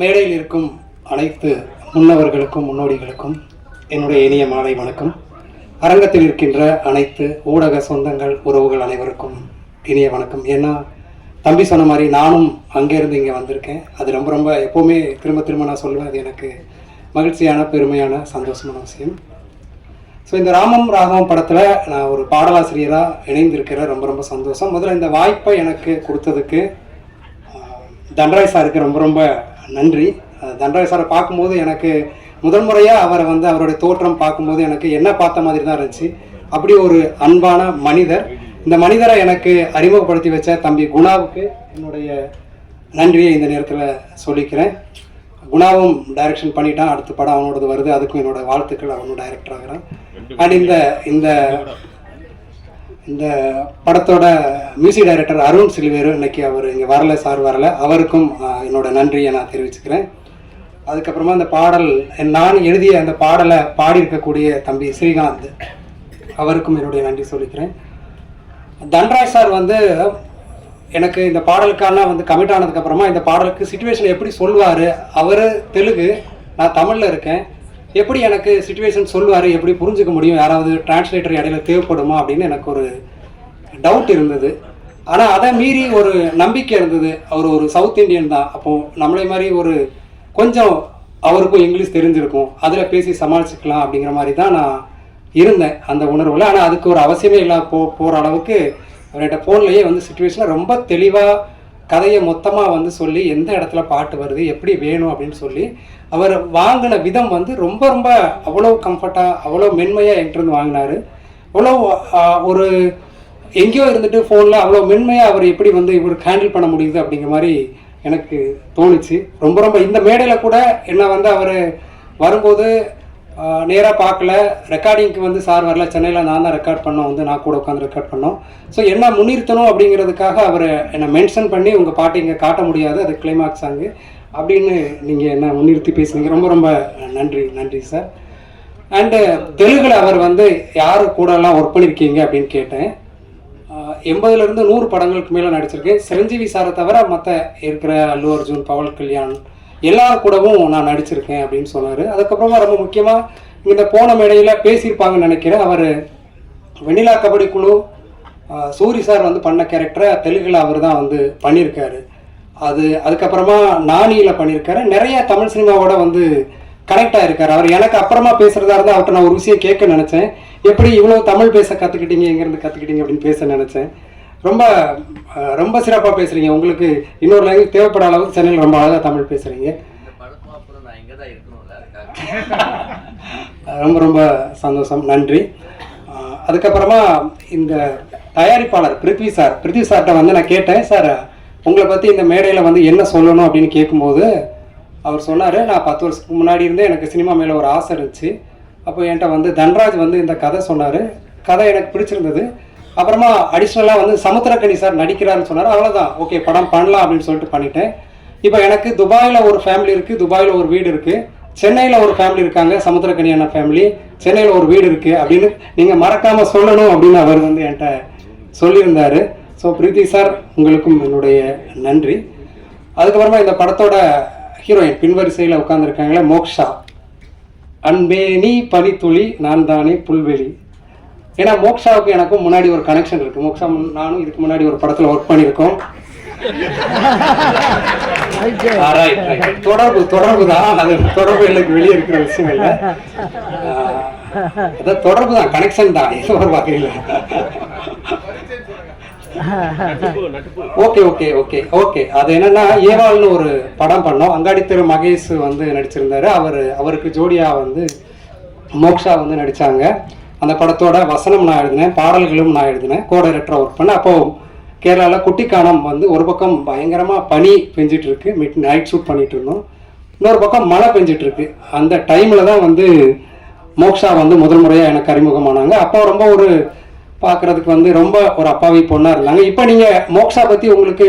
மேடையில் இருக்கும் அனைத்து முன்னவர்களுக்கும் முன்னோடிகளுக்கும் என்னுடைய இனிய மாலை வணக்கம். அரங்கத்தில் இருக்கின்ற அனைத்து ஊடக சொந்தங்கள் உறவுகள் அனைவருக்கும் இனிய வணக்கம். ஏன்னா தம்பி சொன்ன மாதிரி நானும் அங்கேருந்து இங்கே வந்திருக்கேன். அது ரொம்ப ரொம்ப எப்போவுமே திரும்ப திரும்ப நான் சொல்லுவேன் அது எனக்கு மகிழ்ச்சியான பெருமையான சந்தோஷமான விஷயம். ஸோ இந்த ராமம் ராகவம் படத்தில் நான் ஒரு பாடலாசிரியராக இணைந்திருக்கிற ரொம்ப ரொம்ப சந்தோஷம். முதல்ல இந்த வாய்ப்பை எனக்கு கொடுத்ததுக்கு தண்டராய் சாருக்கு ரொம்ப ரொம்ப நன்றி. அஹ், தண்டராய் சாரை பார்க்கும்போது எனக்கு முதல் முறையாக அவரை வந்து அவருடைய தோற்றம் பார்க்கும்போது எனக்கு என்ன பார்த்த மாதிரி தான் இருந்துச்சு. அப்படி ஒரு அன்பான மனிதர். இந்த மனிதரை எனக்கு அறிமுகப்படுத்தி வச்ச தம்பி குணாவுக்கு என்னுடைய நன்றியை இந்த நேரத்தில் சொல்லிக்கிறேன். குணாவும் டைரக்ஷன் பண்ணிட்டான். அடுத்த படம் அவனோடது வருது. அதுக்கும் என்னோட வாழ்த்துக்கள். அவனும் டைரக்டர் ஆகிறான். அண்ட் இந்த இந்த இந்த படத்தோட மியூசிக் டைரக்டர் அருண் சில்வேரு இன்னைக்கு அவர் இங்கே வரல சார் வரல. அவருக்கும் என்னோட நன்றியை நான் தெரிவிச்சுக்கிறேன். அதுக்கப்புறமா அந்த பாடல் நான் எழுதிய அந்த பாடலை பாடியிருக்கக்கூடிய தம்பி ஸ்ரீகாந்த் அவருக்கும் என்னுடைய நன்றி சொல்லிக்கிறேன். தன்ராஜ் சார் வந்து எனக்கு இந்த பாடலுக்கான வந்து கமிட் ஆனதுக்கப்புறமா இந்த பாடலுக்கு சுச்சுவேஷன் எப்படி சொல்லுவார் அவர் தெலுங்கு நான் தமிழில் இருக்கேன். எப்படி எனக்கு சுச்சுவேஷன் சொல்லுவார்? எப்படி புரிஞ்சுக்க முடியும்? யாராவது டிரான்ஸ்லேட்டர் இடையில தேவைப்படுமா? அப்படின்னு எனக்கு ஒரு டவுட் இருந்தது. ஆனால் அதை மீறி ஒரு நம்பிக்கை இருந்தது. அவர் ஒரு சவுத் இந்தியன் தான். அப்போது நம்மளே மாதிரி ஒரு கொஞ்சம் அவருக்கும் இங்கிலீஷ் தெரிஞ்சிருக்கும். அதில் பேசி சமாளிச்சுக்கலாம் அப்படிங்கிற மாதிரி தான் நான் இருந்தேன் அந்த உணர்வில். ஆனால் அதுக்கு ஒரு அவசியமே இல்லாத போ போகிற அளவுக்கு அவர்கிட்ட ஃபோன்லேயே வந்து சுச்சுவேஷனை ரொம்ப தெளிவாக கதையை மொத்தமாக வந்து சொல்லி எந்த இடத்துல பாட்டு வருது எப்படி வேணும் அப்படின்னு சொல்லி அவர் வாங்கின விதம் வந்து ரொம்ப ரொம்ப அவ்வளோ கம்ஃபர்ட்டாக அவ்வளோ மென்மையாக என்கிட்ட வாங்கினாரு. அவ்வளோ ஒரு எங்கேயோ இருந்துட்டு ஃபோனில் அவ்வளோ மென்மையாக அவர் எப்படி வந்து இவர் ஹேண்டில் பண்ண முடியுது அப்படிங்கிற மாதிரி எனக்கு தோணுச்சு. ரொம்ப ரொம்ப இந்த மேடையில் கூட என்னை வந்து அவர் வரும்போது நேராக பார்க்கல. ரெக்கார்டிங்க்கு வந்து சார் வரல. சென்னையில் நான் தான் ரெக்கார்ட் பண்ணோம். வந்து நான் கூட உட்காந்து ரெக்கார்ட் பண்ணோம். ஸோ என்ன முன்னிறுத்தணும் அப்படிங்கிறதுக்காக அவர் என்னை மென்ஷன் பண்ணி உங்கள் பாட்டு இங்கே காட்ட முடியாது. அது கிளைமாக்ஸ் சாங்கு அப்படின்னு நீங்கள் என்ன முன்னிறுத்தி பேசுனீங்க. ரொம்ப ரொம்ப நன்றி நன்றி சார் அண்டு தெலுங்கில் அவர் வந்து யார் கூடலாம் ஒர்க் பண்ணியிருக்கீங்க அப்படின்னு கேட்டேன். எண்பதுலேருந்து நூறு படங்களுக்கு மேலே நடிச்சிருக்கேன். சிரஞ்சீவி சாரை தவிர மற்ற இருக்கிற அல்லு அர்ஜுன் பவன் கல்யாண் எல்லார் கூடவும் நான் நடிச்சிருக்கேன் அப்படின்னு சொன்னார். அதுக்கப்புறமா ரொம்ப முக்கியமாக இந்த போன மேடையில் பேசியிருப்பாங்கன்னு நினைக்கிறேன். அவர் வெண்ணிலா கபடி குழு சூரி சார் வந்து பண்ண கேரக்டரை தெலுங்கில் அவர் தான் வந்து பண்ணியிருக்காரு. அது அதுக்கப்புறமா நானியில் பண்ணியிருக்காரு. நிறைய தமிழ் சினிமாவோட வந்து கனெக்ட் ஆயிருக்காரு. அவர் எனக்கு அப்புறமா பேசுகிறதா இருந்தால் அவர்கிட்ட நான் ஒரு விஷயம் கேட்க நினச்சேன். எப்படி இவ்வளோ தமிழ் பேச கற்றுக்கிட்டீங்க எங்கேருந்து கற்றுக்கிட்டீங்க அப்படின்னு பேச நினச்சேன். ரொம்ப ரொம்ப சிறப்பாக பேசுகிறீங்க உங்களுக்கு இன்னொரு லாங்குவேஜ் தேவைப்பட அளவுக்கு சென்னையில் ரொம்ப அழகாக தமிழ் பேசுகிறீங்க ரொம்ப ரொம்ப சந்தோஷம். நன்றி. அதுக்கப்புறமா இந்த தயாரிப்பாளர் பிருத்வி சார் பிருத்வி சார்கிட்ட வந்து நான் கேட்டேன். சார் உங்களை பற்றி இந்த மேடையில் வந்து என்ன சொல்லணும் அப்படின்னு கேட்கும்போது அவர் சொன்னார் நான் பத்து வருஷத்துக்கு முன்னாடி இருந்தே எனக்கு சினிமா மேலே ஒரு ஆசை இருந்துச்சு. அப்போ என்கிட்ட வந்து தன்ராஜ் வந்து இந்த கதை சொன்னார். கதை எனக்கு பிடிச்சிருந்தது. அப்புறமா அடிஷ்னலாக வந்து சமுத்திரக்கனி சார் நடிக்கிறாருன்னு சொன்னார். அவ்வளோதான் ஓகே படம் பண்ணலாம் அப்படின்னு சொல்லிட்டு பண்ணிட்டேன். இப்போ எனக்கு துபாயில் ஒரு ஃபேமிலி இருக்குது துபாயில் ஒரு வீடு இருக்குது சென்னையில் ஒரு ஃபேமிலி இருக்காங்க சமுத்திரக்கனி அண்ணா ஃபேமிலி சென்னையில் ஒரு வீடு இருக்குது அப்படின்னு நீங்கள் மறக்காமல் சொல்லணும் அப்படின்னு அவர் வந்து என்கிட்ட சொல்லியிருந்தார். ஸோ பிரீத்தி சார் உங்களுக்கும் என்னுடைய நன்றி. அதுக்கப்புறமா இந்த படத்தோட ஹீரோயின் பின்வரிசையில் உட்காந்துருக்காங்களே மோக்ஷா. அன்பே நீ பனித்துளி நான் தானே புல்வெளி. ஏன்னா மோக்ஷாவுக்கு எனக்கும் முன்னாடி ஒரு கனெக்ஷன் இருக்கு. மோக்ஷா நானும் இதுக்கு முன்னாடி ஒரு படத்துல ஒர்க் பண்ணியிருக்கோம். தொடர்பு தொடர்பு தான். அது தொடர்பு எனக்கு வெளியே இருக்கிற விஷயம் இல்லை. அதான் தொடர்பு தான் கனெக்ஷன் தான் ஒரு வகையில். Okay okay okay okay. அது என்னன்னா ஏவாள்னு ஒரு படம் பண்ணோம். அங்காடி தெரு மகேஷ் வந்து நடிச்சிருந்தாரு. அவர் அவருக்கு ஜோடியா வந்து மோக்ஷா வந்து நடிச்சாங்க. அந்த படத்தோட வசனம் நான் எழுதினேன் பாடல்களும் நான் எழுதினேன் கோ டைரக்டராக ஒர்க் பண்ணேன். அப்போ கேரளாவில் குட்டிக்கானம் வந்து ஒரு பக்கம் பயங்கரமாக பனி பெஞ்சிட்டு இருக்கு மிட் நைட் ஷூட் பண்ணிட்டு இருந்தோம். இன்னொரு பக்கம் மழை பெஞ்சிட்டு இருக்கு. அந்த டைமில் தான் வந்து மோக்ஷா வந்து முதல் முறையாக எனக்கு அறிமுகமானாங்க. அப்போ ரொம்ப ஒரு பார்க்கறதுக்கு வந்து ரொம்ப ஒரு அப்பாவி பொண்ணாக இருந்தாங்க. இப்போ நீங்கள் மோக்ஷா பற்றி உங்களுக்கு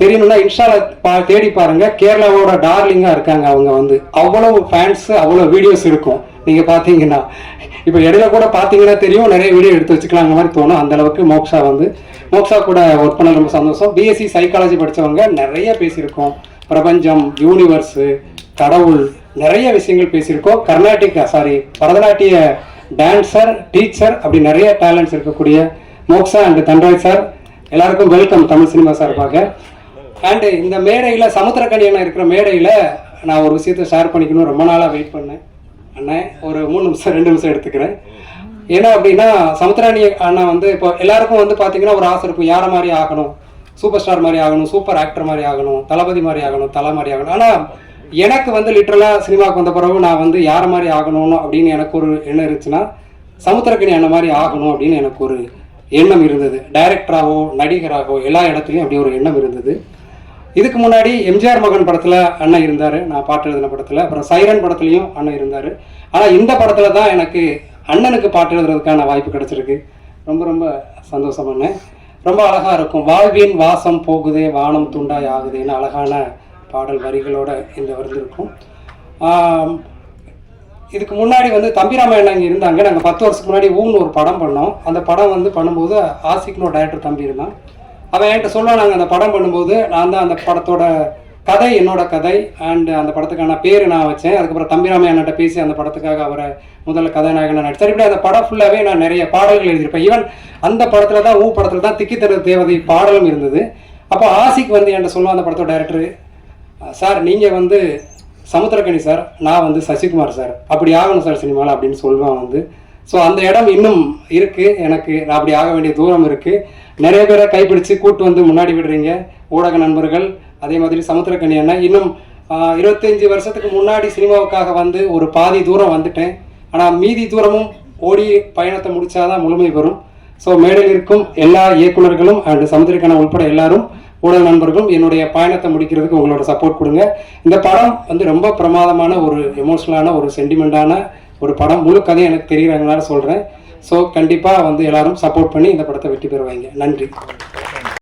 தெரியணும்னா இன்ஸ்டால பா தேடி பாருங்கள் கேரளாவோட டார்லிங்காக இருக்காங்க அவங்க வந்து. அவ்வளோ ஃபேன்ஸு அவ்வளோ வீடியோஸ் இருக்கும். நீங்கள் பார்த்தீங்கன்னா இப்போ இடையில கூட பார்த்தீங்கன்னா தெரியும் நிறைய வீடியோ எடுத்து வச்சுக்கலாங்க மாதிரி தோணும். அந்த அளவுக்கு மோக்ஷா வந்து மோக்ஷா கூட ஒர்க் பண்ண ரொம்ப சந்தோஷம். பிஎஸ்சி சைக்காலஜி படித்தவங்க நிறைய பேசியிருக்கோம். பிரபஞ்சம் யூனிவர்ஸு கடவுள் நிறைய விஷயங்கள் பேசியிருக்கோம். கர்நாடிக் சாரி பரதநாட்டிய டான்சர் டீச்சர் அப்படி நிறைய டேலண்ட்ஸ் இருக்கக்கூடிய மோக்ஷா அண்ட் தன்ராய் சார் எல்லாருக்கும் வெல்கம் தமிழ் சினிமா சார்பாக. அண்டு இந்த மேடையில் சமுத்திரக்கணி இருக்கிற மேடையில் நான் ஒரு விஷயத்தை ஷேர் பண்ணிக்கணும். ரொம்ப நாளாக வெயிட் பண்ணேன். அண்ணன் ஒரு மூணு நிமிஷம் ரெண்டு நிமிஷம் எடுத்துக்கிறேன். ஏன்னா அப்படின்னா சமுத்திராணி அண்ணா வந்து இப்போ எல்லாருக்கும் வந்து பார்த்தீங்கன்னா ஒரு ஆசை இருக்கும். யாரை மாதிரி ஆகணும்? சூப்பர் ஸ்டார் மாதிரி ஆகணும் சூப்பர் ஆக்டர் மாதிரி ஆகணும் தளபதி மாதிரி ஆகணும் தலை மாதிரி ஆகணும். ஆனால் எனக்கு வந்து லிட்ரலாக சினிமாவுக்கு வந்த பிறகு நான் வந்து யாரை மாதிரி ஆகணும்னு அப்படின்னு எனக்கு ஒரு எண்ணம் இருந்துச்சுன்னா சமுத்திரக்கணி அண்ணன் மாதிரி ஆகணும் அப்படின்னு எனக்கு ஒரு எண்ணம் இருந்தது. டைரக்டராகவோ நடிகராகவோ எல்லா இடத்துலையும் அப்படி ஒரு எண்ணம் இருந்தது. இதுக்கு முன்னாடி எம்ஜிஆர் மகன் படத்தில் அண்ணன் இருந்தார். நான் பாட்டு எழுதின படத்தில். அப்புறம் சைரன் படத்துலையும் அண்ணன் இருந்தார். ஆனால் இந்த படத்தில் தான் எனக்கு அண்ணனுக்கு பாட்டு எழுதுறதுக்கான வாய்ப்பு கிடச்சிருக்கு. ரொம்ப ரொம்ப சந்தோஷம் அண்ணன் ரொம்ப அழகாக இருக்கும். வாழ்வின் வாசம் போகுதே வானம் துண்டாய் ஆகுதேன்னு அழகான பாடல் வரிகளோட இந்த விருது இருக்கும். இதுக்கு முன்னாடி வந்து தம்பிராமன் இங்கே இருந்தாங்க. நாங்கள் பத்து வருஷத்துக்கு முன்னாடி ஊன்னு ஒரு படம் பண்ணோம். அந்த படம் வந்து பண்ணும்போது ஆசிக்னு ஒரு டைரக்டர் தம்பி இருந்தான். அவன் என்கிட்ட சொல்லுவான் நாங்கள் அந்த படம் பண்ணும்போது நான் தான் அந்த படத்தோட கதை என்னோட கதை அண்ட் அந்த படத்துக்கான பேர் நான் வச்சேன். அதுக்கப்புறம் தம்பிராமன் பேசி அந்த படத்துக்காக அவரை முதல்ல கதாநாயகனாக நடிச்சார் இப்படி அந்த படம் ஃபுல்லாகவே நான் நிறைய பாடல்கள் எழுதியிருப்பேன். ஈவன் அந்த படத்தில் தான் ஊ படத்தில் தான் திக்கித்தரு தேவதை பாடலும் இருந்தது. அப்போ ஆசிக் வந்து என்கிட்ட சொல்லுவான் அந்த படத்தோட டைரக்டர் சார் நீங்கள் வந்து சமுத்திரக்கணி சார் நான் வந்து சசிகுமார் சார். அப்படி ஆகணும் சார் சினிமாவில் அப்படின்னு சொல்லுவான் வந்து. ஸோ அந்த இடம் இன்னும் இருக்குது எனக்கு நான் அப்படி ஆக வேண்டிய தூரம் இருக்குது நிறைய பேரை கைப்பிடிச்சு கூட்டு வந்து முன்னாடி விடுறீங்க. ஊடக நண்பர்கள் அதே மாதிரி சமுத்திரக்கணி அண்ணன் இன்னும் இருபத்தஞ்சி வருஷத்துக்கு முன்னாடி சினிமாவுக்காக வந்து ஒரு பாதி தூரம் வந்துட்டேன். ஆனால் மீதி தூரமும் ஓடி பயணத்தை முடித்தாதான் முழுமை வரும் ஸோ மேடையில் இருக்கும் எல்லா இயக்குனர்களும் அண்ட் சமுத்திரக்கணன் உட்பட எல்லாரும் ஊடக நண்பர்களும் என்னுடைய பயணத்தை முடிக்கிறதுக்கு உங்களோட சப்போர்ட் கொடுங்க. இந்த படம் வந்து ரொம்ப பிரமாதமான ஒரு எமோஷனலான ஒரு சென்டிமெண்டான ஒரு படம் முழு கதை எனக்கு தெரியுறதுனால சொல்கிறேன் ஸோ கண்டிப்பாக வந்து எல்லாரும் சப்போர்ட் பண்ணி இந்த படத்தை வெற்றி பெறுவாங்க. நன்றி.